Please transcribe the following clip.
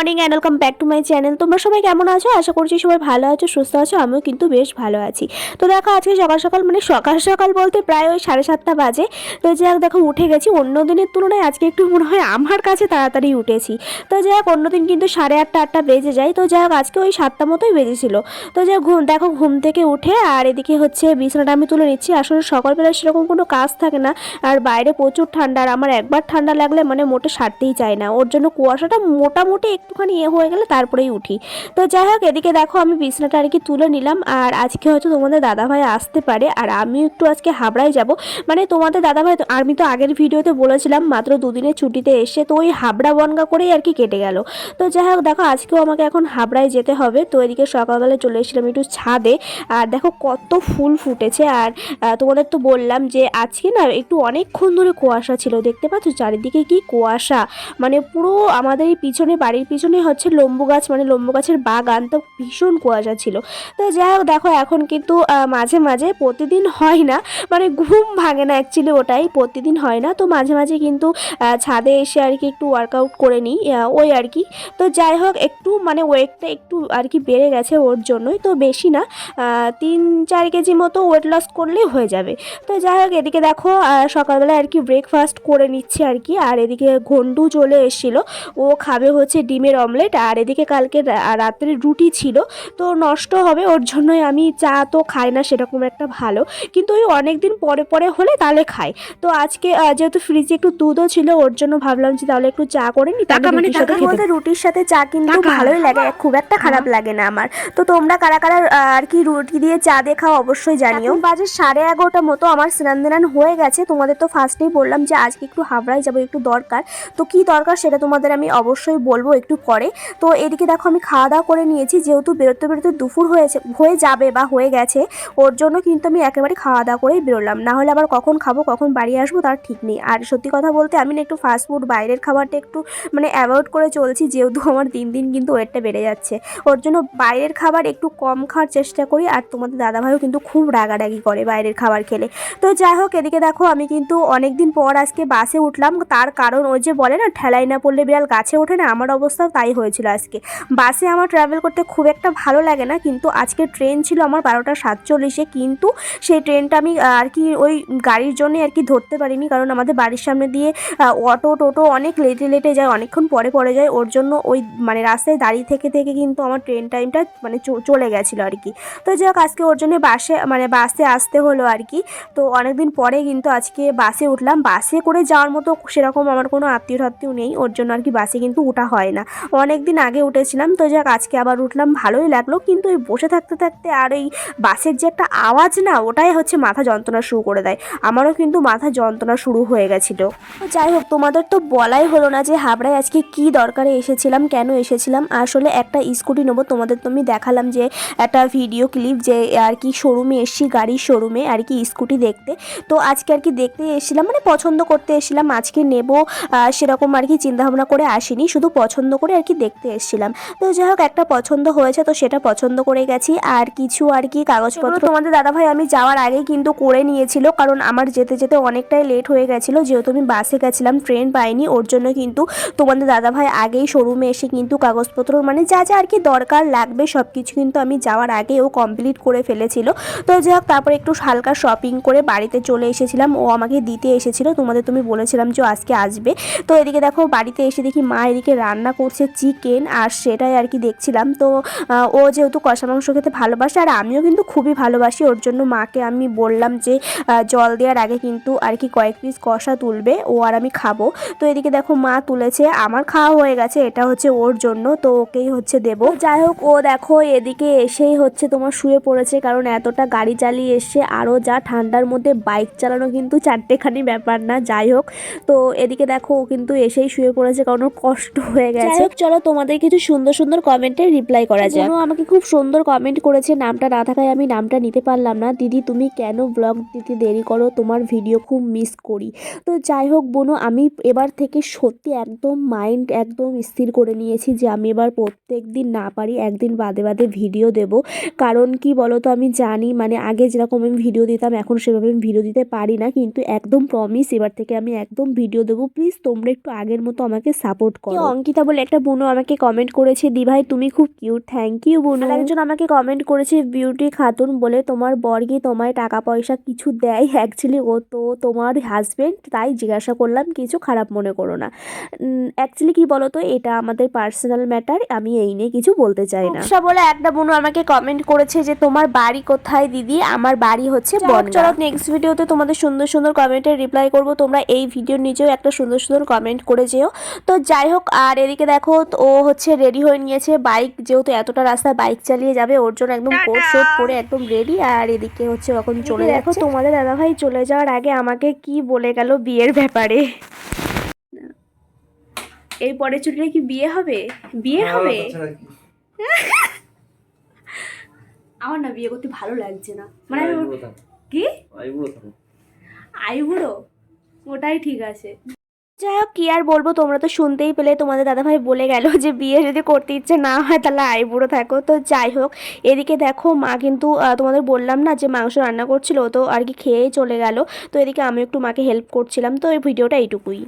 Morning and welcome back to my channel তোমরা সবাই কেমন আছো? আশা করছি সবাই ভালো আছো, সুস্থ আছো, আমিও কিন্তু বেশ ভালো আছি। তো দেখো, আজকে সকাল সকাল মানে সকাল সকাল বলতে প্রায় ওই সাড়ে সাতটা বাজে। তো যাই দেখো, উঠে গেছি। অন্য দিনের তুলনায় আজকে একটু মনে হয় আমার কাছে তাড়াতাড়ি উঠেছি। তো যাই হোক অন্যদিন কিন্তু সাড়ে আটটা আটটা বেজে যায়। তো যাই হোক আজকে ওই সাতটা মতোই বেজেছিল। তো যাই ঘুম, দেখো, ঘুম থেকে উঠে আর এদিকে হচ্ছে বিছানাটা আমি তুলে নিচ্ছি। আসলে সকালবেলা সেরকম কোনো কাজ থাকে না। আর বাইরে প্রচুর ঠান্ডা, আর আমার একবার ঠান্ডা লাগলে মানে মোটে সারতেই চায় না। ওর জন্য কুয়াশাটা মোটামুটি একটুখানি এ হয়ে গেলে তারপরেই উঠি। তো যাই হোক, এদিকে দেখো আমি বিছনাটা আর কি তুলে নিলাম। আর আজকে হয়তো তোমাদের দাদাভাই আসতে পারে। আর আমিও একটু আজকে হাবড়ায় যাব। মানে তোমাদের দাদাভাই আমি তো আগের ভিডিওতে বলেছিলাম, মাত্র দুদিনের ছুটিতে এসে তো ওই হাবড়া বনগা করেই আর কি কেটে গেল। তো যাই হোক, দেখো আজকেও আমাকে এখন হাবড়ায় যেতে হবে। তো এদিকে সকালবেলায় চলে এসেছিলাম একটু ছাদে। আর দেখো কত ফুল ফুটেছে। আর তোমাদের তো বললাম যে আজকে না একটু অনেকক্ষণ ধরে কুয়াশা ছিল। দেখতে পাচ্ছ চারিদিকে কি কুয়াশা। মানে পুরো আমাদের পিছনে বাড়ির পিছনে হচ্ছে লম্বু গাছ মানে লম্বু গাছের বাগান। তো ভীষণ কুয়াশা ছিল। তো যাই হোক, দেখো এখন কিন্তু মাঝে মাঝে প্রতিদিন হয় না মানে ঘুম ভাঙে না অ্যাকচুয়ালি ওটাই, প্রতিদিন হয় না। তো মাঝে মাঝে কিন্তু ছাদে এসে আর কি একটু ওয়ার্কআউট করে নিই ওই আর কি। তো যাই হোক, একটু মানে ওয়েটটা একটু আর কি বেড়ে গেছে ওর জন্যই, তো বেশি না তিন, চার কেজি মতো ওয়েট লস করলেই হয়ে যাবে। তো যাই হোক, এদিকে দেখো সকালবেলা আর কি ব্রেকফাস্ট করে নিচ্ছে আর কি। আর এদিকে ঘন্টু চলে এসেছিল, ও খাবে হচ্ছে ডিমের অমলেট আর এদিকে কালকে রাত্রে রুটি ছিল। তো নষ্ট হবে ওর জন্যই আমি চা তো খাই না সেরকম একটা ভালো। কিন্তু ওই অনেক দিন পরে পরে হলে তাহলে খাই। তো আজকে যেহেতু ফ্রিজে একটু দুধও ছিল ওর জন্য ভাবলাম যে তাহলে একটু চা করে নি টাকা মানে বলতে রুটির সাথে চা কিন্তু ভালোই লাগে খুব একটা খারাপ লাগে না আমার। তো তোমরা কারা কারা আর কি রুটি দিয়ে চা দিয়ে খাও অবশ্যই জানিও। বাজে সাড়ে এগারোটা মতো আমার স্নান দান হয়ে গেছে। তোমাদের তো ফার্স্টেই বললাম যে আজকে একটু হাবড়ায় যাব একটু দরকার। তো কি দরকার সেটা তোমাদের আমি অবশ্যই বলব একটু পরে। তো এদিকে দেখো আমি খাওয়া দাওয়া করে নিয়েছি, যেহেতু বেরোতে বেরোতে দুপুর হয়েছে, হয়ে যাবে বা হয়ে গেছে, ওর জন্য কিন্তু আমি একেবারে খাওয়া দাওয়া করেই বেরোলাম। না হলে আবার কখন খাব, কখন বাড়ি আসব তার ঠিক নেই। আর সত্যি কথা বলতে আমি না একটু ফাস্টফুড বাইরের খাবারটা একটু মানে অ্যাভয়েড করে চলছি, যেহেতু আমার দিন দিন কিন্তু ওয়েটটা বেড়ে যাচ্ছে। ওর জন্য বাইরের খাবার একটু কম খাওয়ার চেষ্টা করি, আর তোমাদের দাদাভাইও কিন্তু খুব রাগারাগি করে বাইরের খাবার খেলে। তো যাই হোক, এদিকে দেখো আমি কিন্তু অনেক দিন পর আজকে বাসে উঠলাম, তার কারণ ওই যে বলে না ঠেলাই না পড়লে বিড়াল গাছে ওঠে না, আমার অবস্থাও তাই হয়েছিল আজকে। বাসে আমার ট্রাভেল করতে খুব একটা ভালো লাগে না, কিন্তু আজকে ট্রেন ছিল আমার বারোটা সাতচল্লিশে, কিন্তু সেই ট্রেনটা আমি আর কি ওই গাড়ির জন্য আর কি ধরতে পারিনি, কারণ আমাদের বাড়ির সামনে দিয়ে অটো টোটো অনেক লেটে লেটে যায়, অনেকক্ষণ পরে পরে যায়, ওর জন্য ওই মানে রাস্তায় দাঁড়িয়ে থেকে থেকে কিন্তু আমার ট্রেন টাইমটা মানে চলে গেছিল আর কি। তো যাই হোক, আজকে ওর জন্য বাসে মানে বাসে আসতে হলো আর কি। তো অনেকদিন পরে কিন্তু আজকে বাসে উঠলাম, বাসে করে যাওয়ার মতো সেরকম আমার কোনো আত্মীয় টাত্মীয় নেই, ওর জন্য আর কি বাসে কিন্তু উঠা হয় না। অনেক দিন আগে উঠেছিলাম, তো যাক আজকে আবার উঠলাম, ভালোই লাগল। কিন্তু ওই বসে থাকতে থাকতে আর ওই বাসের যে একটা আওয়াজ না, ওটাই হচ্ছে মাথা যন্ত্রণা শুরু করে দেয়। আমারও কিন্তু মাথা যন্ত্রণা শুরু হয়ে গেছিল। যাই হোক, তোমাদের তো বলাই হলো না যে হাবড়ায় আজকে কি দরকারে এসেছিলাম, কেন এসেছিলাম। আসলে একটা স্কুটি নেব, তোমাদের তো আমি দেখালাম যে একটা ভিডিও ক্লিপ যে আর কি শোরুমে এসেছি, গাড়ির শোরুমে আর কি স্কুটি দেখতে। তো আজকে আর কি দেখতে এসেছিলাম মানে পছন্দ করতে এসেছিলাম। আজকে নেব সেরকম আর কি চিন্তাভাবনা করে আসিনি, শুধু পছন্দ করে আর কি দেখতে এসেছিলাম। তো যাই হোক, একটা পছন্দ হয়েছে তো সেটা পছন্দ করে গেছি। আর কিছু আর কি কাগজপত্র তোমাদের দাদাভাই, আমি যাওয়ার আগেই কিন্তু করে নিয়েছিল, কারণ আমার যেতে যেতে অনেকটাই লেট হয়ে গেছিল। যেহেতু আমি বাসে গেছিলাম ট্রেন পাইনি, ওর জন্য কিন্তু তোমাদের দাদাভাই আগেই শোরুমে এসে কিন্তু কাগজপত্র মানে যা যা আর কি দরকার লাগবে সব কিছু কিন্তু আমি যাওয়ার আগে ও কমপ্লিট করে ফেলেছিল। তো যাই হোক, তারপরে একটু হালকা শপিং করে বাড়িতে চলে এসেছিলাম। ও আমাকে দিতে এসেছিল। তোমাদের তুমি বলেছিলাম যে আজকে আসবে। তো এদিকে দেখো, বাড়িতে এসে দেখি মা এদিকে রান্না করছে। চিকেন আর সেটাই আর কি দেখছিলাম। তো ও যেহেতু কষা মাংস খেতে ভালোবাসে আর আমিও কিন্তু খুবই ভালোবাসি, ওর জন্য মাকে আমি বললাম যে জল দেওয়ার আগে কিন্তু আর কি কয়েক পিস কষা তুলবে, ও আর আমি খাব। তো এদিকে দেখো মা তুলেছে, আমার খাওয়া হয়ে গেছে, এটা হচ্ছে ওর জন্য, তো ওকেই হচ্ছে দেবো। যাই হোক, ও দেখো এদিকে এসেই হচ্ছে তোমার শুয়ে পড়েছে, কারণ এতটা গাড়ি চালিয়ে এসছে আরও যা ঠান্ডার মধ্যে বাইক চালানো কিন্তু চারটেখানি ব্যাপার না, যাই হোক। তো এদিকে দেখো ও কিন্তু এসেই শুয়ে পড়েছে, কারণ ওর কষ্ট হয়ে গেছে। চলো তোমাদের কিছু সুন্দর সুন্দর কমেন্টে রিপ্লাই করা যায় আমাকে খুব সুন্দর কমেন্ট করেছে নামটা না থাকায় আমি নামটা নিতে পারলাম না। দিদি তুমি কেন ব্লগ দিতে দেরি করো? তোমার ভিডিও খুব মিস করি। তো যাই হোক বোনো আমি এবার থেকে সত্যি একদম মাইন্ড একদম স্থির করে নিয়েছি যে আমি এবার প্রত্যেক দিন না পারি একদিন বাদে বাদে ভিডিও দেব। কারণ কি বলো তো আমি জানি মানে আগে যেরকম আমি ভিডিও দিতাম এখন সেভাবে আমি ভিডিও দিতে পারি না। কিন্তু একদম প্রমিস এবার থেকে আমি একদম ভিডিও দেবো। প্লিজ তোমরা একটু আগের মতো আমাকে সাপোর্ট করো। অঙ্কিতা বলে একটা বোনও আমাকে কমেন্ট করেছে দি ভাই তুমি খুব কিউট থ্যাংক ইউ বোনু। একজন আমাকে কমেন্ট করেছে বিউটি খাতুন বলে তোমার বর কি তোমায় টাকা পয়সা কিছু দেয়। অ্যাকচুয়ালি ও তো তোমার হাজবেন্ড তাই জিজ্ঞাসা করলাম কিছু খারাপ মনে করো না। অ্যাকচুয়ালি কি বলো তো এটা আমাদের পার্সোনাল ম্যাটার আমি এই নিয়ে কিছু বলতে চাই না। সব বলে একটা বোনু আমাকে কমেন্ট করেছে যে তোমার বাড়ি কোথায় দিদি? আমার বাড়ি হচ্ছে চলো নেক্সট ভিডিওতে তোমাদের সুন্দর সুন্দর কমেন্টের রিপ্লাই করব। তোমরা এই ভিডিওর নিচেও একটা সুন্দর সুন্দর কমেন্ট করে যেও। তো যাই হোক আর এদিকে দেখো ও হচ্ছে রেডি হয়ে নিয়েছে বাইক যেহেতু এতটা রাস্তা বাইক চালিয়ে যাবে ওর জন্য একদম কোট শোট পরে একদম রেডি আর এদিকে হচ্ছে এখন চলে দেখো তোমাদের দাদাভাই চলে যাওয়ার আগে আমাকে কি বলে গেল বিয়ের ব্যাপারে? এই পরের ছুটিতে কি বিয়ে হবে? বিয়ে হবে? আমার না বিয়ে করতে ভালো লাগছে না। মানে কি? আইবুড়ো? ওটাই ঠিক আছে। যাই হোক, কী আর বলব, তোমরা তো শুনতেই পেলে, তোমাদের দাদাভাই বলে গেল যে বিয়ে যদি করতে ইচ্ছে না হয়, তাহলে আইবুড়ো থাকো। তো যাই হোক, এদিকে দেখো মা কিন্তু তোমাদের বললাম না যে মাংস রান্না করছিল তো আর কি খেয়েই চলে গেল। তো এদিকে আমি একটু মাকে হেল্প করছিলাম, তো এই ভিডিওটা এইটুকুই।